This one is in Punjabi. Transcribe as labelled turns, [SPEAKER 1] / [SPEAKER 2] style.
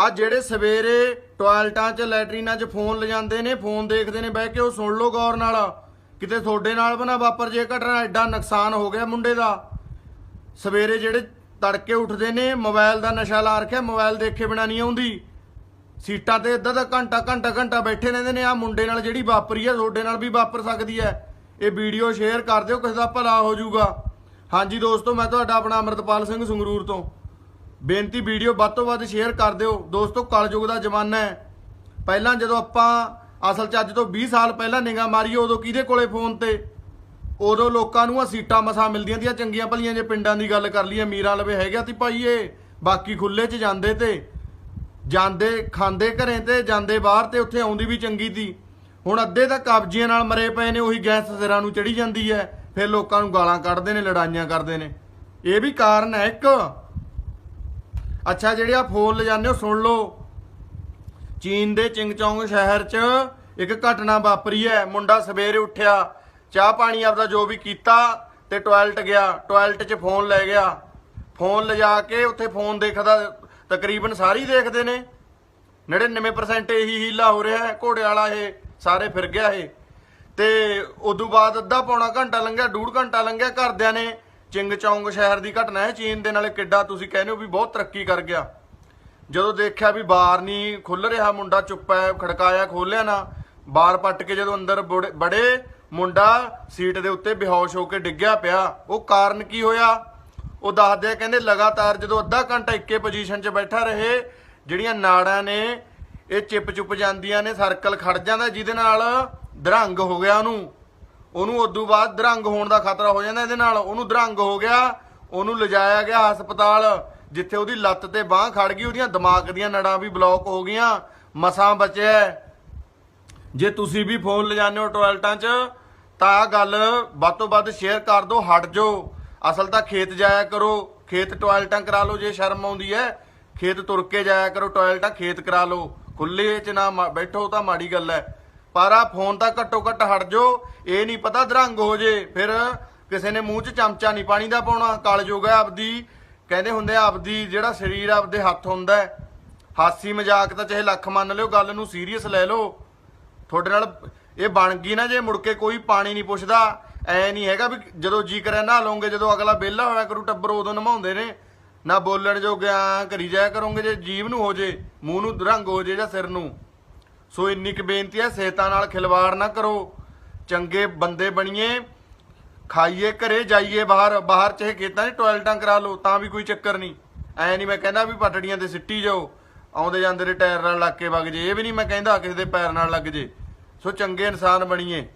[SPEAKER 1] ਆ ਜਿਹੜੇ ਸਵੇਰੇ ਟਾਇਲਟਾਂ 'ਚ, ਲੈਟਰੀਨਾਂ 'ਚ ਫੋਨ ਲਿਜਾਂਦੇ ਨੇ, ਫੋਨ ਦੇਖਦੇ ਨੇ, ਬਹਿ ਕੇ ਉਹ ਸੁਣ ਲਓ ਗੌਰ ਨਾਲ। ਕਿਤੇ ਤੁਹਾਡੇ ਨਾਲ ਬਣਾ ਵਾਪਰ ਜੇ ਘਟਨਾ, ਐਡਾ ਨੁਕਸਾਨ ਹੋ ਗਿਆ ਮੁੰਡੇ ਦਾ। ਸਵੇਰੇ ਜਿਹੜੇ ਤੜਕੇ ਉੱਠਦੇ ਨੇ ਮੋਬਾਈਲ ਦਾ ਨਸ਼ਾ ਲਾ ਰੱਖਿਆ ਮੋਬਾਈਲ ਦੇਖੇ ਬਿਨਾ ਨਹੀਂ ਆਉਂਦੀ। ਸੀਟਾਂ ਤੇ ਅੱਧਾ ਦਾ ਘੰਟਾ ਘੰਟਾ ਘੰਟਾ ਬੈਠੇ ਰਹਿੰਦੇ ਨੇ ਆ ਮੁੰਡੇ ਨਾਲ ਜਿਹੜੀ ਵਾਪਰੀ ਆ, ਤੁਹਾਡੇ ਨਾਲ ਵੀ ਵਾਪਰ ਸਕਦੀ ਹੈ। ਇਹ ਵੀਡੀਓ ਸ਼ੇਅਰ ਕਰ ਦਿਓ, ਕਿਸੇ ਦਾ ਭਲਾ ਹੋ ਜਾਊਗਾ। ਹਾਂਜੀ ਦੋਸਤੋ, ਮੈਂ ਤੁਹਾਡਾ ਆਪਣਾ ਅਮਰਤਪਾਲ ਸਿੰਘ ਸੰਗਰੂਰ ਤੋਂ। ਬੇਨਤੀ ਵੀਡੀਓ ਵੱਧ ਤੋਂ ਵੱਧ ਸ਼ੇਅਰ ਕਰ ਦਿਓ। ਦੋਸਤੋ, ਕਲਯੁਗ ਦਾ ਜ਼ਮਾਨਾ ਹੈ। ਪਹਿਲਾਂ ਜਦੋਂ ਆਪਾਂ ਅਸਲ 'ਚ ਅੱਜ ਤੋਂ 20 ਸਾਲ ਪਹਿਲਾਂ ਨਿਗਾ ਮਾਰੀ ਉਦੋਂ ਕਿਹਦੇ ਕੋਲੇ ਫੋਨ ਤੇ? ਉਦੋਂ ਲੋਕਾਂ ਨੂੰ ਆ ਸੀਟਾਂ ਮਸਾਂ ਮਿਲਦੀਆਂ ਦੀਆਂ ਚੰਗੀਆਂ ਭਲੀਆਂ ਜੇ ਪਿੰਡਾਂ ਦੀ ਗੱਲ ਕਰ ਲਈਏ। ਮੀਰਾਂ ਲਵੇ ਹੈਗਾ ਤੀ ਭਾਈ ਇਹ ਬਾਕੀ ਖੁੱਲੇ 'ਚ ਜਾਂਦੇ ਤੇ, ਜਾਂਦੇ, ਖਾਂਦੇ ਘਰੇ ਤੇ, ਜਾਂਦੇ ਬਾਹਰ ਤੇ, ਉੱਥੇ ਆਉਂਦੀ ਵੀ ਚੰਗੀ ਤੀ। ਹੁਣ ਅੱਧੇ ਤਾਂ ਕਬਜ਼ੀਆਂ ਨਾਲ ਮਰੇ ਪਏ ਨੇ, ਉਹੀ ਗੈਸ ਸਿਰਾਂ ਨੂੰ ਚੜੀ ਜਾਂਦੀ ਹੈ। ਫਿਰ ਲੋਕਾਂ ਨੂੰ ਗਾਲਾਂ ਕੱਢਦੇ ਨੇ, ਲੜਾਈਆਂ ਕਰਦੇ ਨੇ। ਇਹ ਵੀ ਕਾਰਨ ਹੈ ਇੱਕ। ਅੱਛਾ, ਜਿਹੜੇ ਆ ਫੋਨ ਲਿਜਾਨੇ ਹੋ, ਸੁਣ ਲਓ। ਚੀਨ ਦੇ ਚਿੰਗਚੋਂਗ ਸ਼ਹਿਰ 'ਚ ਇੱਕ ਘਟਨਾ ਵਾਪਰੀ ਹੈ। ਮੁੰਡਾ ਸਵੇਰੇ ਉੱਠਿਆ, ਚਾਹ ਪਾਣੀ ਆਪਦਾ ਜੋ ਵੀ ਕੀਤਾ ਤੇ ਟਾਇਲਟ ਗਿਆ। ਟਾਇਲਟ 'ਚ ਫੋਨ ਲੈ ਗਿਆ। ਫੋਨ ਲਿਜਾ ਕੇ ਉੱਥੇ ਫੋਨ ਦੇਖਦਾ, ਤਕਰੀਬਨ ਸਾਰੀ ਦੇਖਦੇ ਨੇ। 99% ਇਹੀ ਹੀਲਾ ਹੋ ਰਿਹਾ ਹੈ। ਘੋੜੇ ਵਾਲਾ ਇਹ, ਸਾਰੇ ਫਿਰ ਗਿਆ ਇਹ। ਤੇ ਉਦੋਂ ਬਾਅਦ ਅੱਧਾ ਪੌਣਾ ਘੰਟਾ ਲੰਘਿਆ, ਡੂਢ ਘੰਟਾ ਲੰਘਿਆ ਘਰਦਿਆਂ ਨੇ। ਚਿੰਗ ਚੌਂਗ ਸ਼ਹਿਰ ਦੀ ਘਟਨਾ ਹੈ। ਚੀਨ ਦੇ ਨਾਲੇ ਕਿੱਡਾ ਤੁਸੀਂ ਕਹਿੰਦੇ ਹੋ ਵੀ ਬਹੁਤ ਤਰੱਕੀ ਕਰ ਗਿਆ। ਜਦੋਂ ਦੇਖਿਆ ਵੀ ਬਾਰ ਨਹੀਂ ਖੁੱਲ ਰਿਹਾ ਮੁੰਡਾ, ਚੁੱਪ ਹੈ, ਖੜਕਾਇਆ ਖੋਲਿਆ ਨਾ ਬਾਰ ਪੱਟ ਕੇ ਜਦੋਂ ਅੰਦਰ ਬੜੇ- ਬੜੇ ਮੁੰਡਾ ਸੀਟ ਦੇ ਉੱਤੇ ਬੇਹੋਸ਼ ਹੋ ਕੇ ਡਿੱਗਿਆ ਪਿਆ। ਉਹ ਕਾਰਨ ਕੀ ਹੋਇਆ? ਉਹ ਦੱਸਦੇ ਆ, ਕਹਿੰਦੇ ਲਗਾਤਾਰ ਜਦੋਂ ਅੱਧਾ ਘੰਟਾ ਇੱਕੇ ਪੋਜੀਸ਼ਨ 'ਚ ਬੈਠਾ ਰਹੇ, ਜਿਹੜੀਆਂ ਨਾੜਾਂ ਨੇ, ਇਹ ਚਿਪ ਚੁੱਪ ਜਾਂਦੀਆਂ ਨੇ ਸਰਕਲ ਖੜ ਜਾਂਦਾ ਜਿਹਦੇ ਨਾਲ ਦਰੰਗ ਹੋ ਗਿਆ ਉਹਨੂੰ। ਉਹਨੂੰ ਉਦੋਂ ਬਾਅਦ ਦਰੰਗ ਹੋਣ ਦਾ ਖਤਰਾ ਹੋ ਜਾਂਦਾ ਇਹਦੇ ਨਾਲ। ਉਹਨੂੰ ਦਰੰਗ ਹੋ ਗਿਆ, ਉਹਨੂੰ ਲਿਜਾਇਆ ਗਿਆ ਹਸਪਤਾਲ, ਜਿੱਥੇ ਉਹਦੀ ਲੱਤ ਤੇ ਬਾਹ ਖੜ ਗਈ, ਉਹਦੀਆਂ ਦਿਮਾਗ ਦੀਆਂ ਨੜਾਂ ਵੀ ਬਲੌਕ ਹੋ ਗਈਆਂ, ਮਸਾਂ ਬਚਿਆ। ਜੇ ਤੁਸੀਂ ਵੀ ਫੋਨ ਲਿਜਾਣੇ ਹੋ ਟੋਇਲਟਾਂ 'ਚ, ਤਾਂ ਆਹ ਗੱਲ ਵੱਧ ਤੋਂ ਵੱਧ ਸ਼ੇਅਰ ਕਰ ਦਿਓ, ਹਟ ਜਾਓ। ਅਸਲ ਤਾਂ ਖੇਤ ਜਾਇਆ ਕਰੋ, ਖੇਤ ਟੋਇਲਟਾਂ ਕਰਾ ਲਓ, ਜੇ ਸ਼ਰਮ ਆਉਂਦੀ ਹੈ। ਖੇਤ ਤੁਰ ਕੇ ਜਾਇਆ ਕਰੋ, ਟੋਇਲਟਾਂ ਖੇਤ ਕਰਾ ਲਓ। ਖੁੱਲੇ 'ਚ ਨਾ ਮਾ- ਬੈਠੋ ਤਾਂ ਮਾੜੀ ਗੱਲ ਹੈ। ਪਰ ਆ ਫੋਨ ਤਾਂ ਘੱਟੋ ਘੱਟ ਹਟ ਜਾਓ, ਇਹ ਨਹੀਂ ਪਤਾ ਦਰੰਗ ਹੋ ਜੇ। ਫਿਰ ਕਿਸੇ ਨੇ ਮੂੰਹ 'ਚ ਚਮਚਾ ਨਹੀਂ ਪਾਣੀ ਦਾ ਪਾਉਣਾ, ਕਲਯੁਗ ਹੈ ਆਪਦੀ। ਕਹਿੰਦੇ ਹੁੰਦੇ ਆ, ਆਪਦੀ ਜਿਹੜਾ ਸਰੀਰ ਆਪਦੇ ਹੱਥ ਹੁੰਦਾ ਹਾਸੀ ਮਜ਼ਾਕ ਤਾਂ ਚਾਹੇ ਲੱਖ ਮੰਨ ਲਿਓ, ਗੱਲ ਨੂੰ ਸੀਰੀਅਸ ਲੈ ਲਓ। ਤੁਹਾਡੇ ਨਾਲ ਇਹ ਬਣ ਗਈ ਨਾ ਜੇ ਮੁੜ ਕੇ ਕੋਈ ਪਾਣੀ ਨਹੀਂ ਪੁੱਛਦਾ, ਐ ਨਹੀਂ ਹੈਗਾ ਵੀ ਜਦੋਂ ਜੀ ਕਰਿਆ ਨਾ ਲਓਗੇ, ਜਦੋਂ ਅਗਲਾ ਵਿਹਲਾ ਹੋਇਆ ਕਰੂ, ਟੱਬਰ ਉਦੋਂ ਨਮਾਉਂਦੇ ਨੇ। ਨਾ ਬੋਲਣ ਜੋਗਿਆ ਕਰੀ ਜਾਇਆ ਕਰੋਗੇ ਜੇ ਜੀਵ ਨੂੰ ਹੋ ਜੇ, ਮੂੰਹ ਨੂੰ ਰੰਗ ਹੋ ਜੇ ਜਾਂ ਸਿਰ ਨੂੰ। ਸੋ ਇੰਨੀ ਕੁ ਬੇਨਤੀ ਹੈ, ਸਿਹਤਾਂ ਨਾਲ ਖਿਲਵਾੜ ਨਾ ਕਰੋ। ਚੰਗੇ ਬੰਦੇ ਬਣੀਏ, ਖਾਈਏ, ਘਰੇ ਜਾਈਏ ਬਾਹਰ ਬਾਹਰ ਚਾਹੇ ਖੇਤਾਂ 'ਚ ਟਾਇਲਟਾਂ ਕਰਾ ਲਓ, ਤਾਂ ਵੀ ਕੋਈ ਚੱਕਰ ਨਹੀਂ। ਐ ਨਹੀਂ ਮੈਂ ਕਹਿੰਦਾ ਵੀ ਪਟੜੀਆਂ ਤੇ ਸਿੱਟੀ ਜਾਓ, ਆਉਂਦੇ ਜਾਂਦੇ ਦੇ ਟਾਇਰ ਨਾਲ ਲੱਗ ਕੇ ਵਗ ਜੇ, ਇਹ ਵੀ ਨਹੀਂ ਮੈਂ ਕਹਿੰਦਾ ਕਿਸੇ ਦੇ ਪੈਰ ਨਾਲ ਲੱਗ ਜੇ। ਸੋ ਚੰਗੇ ਇਨਸਾਨ ਬਣੀਏ।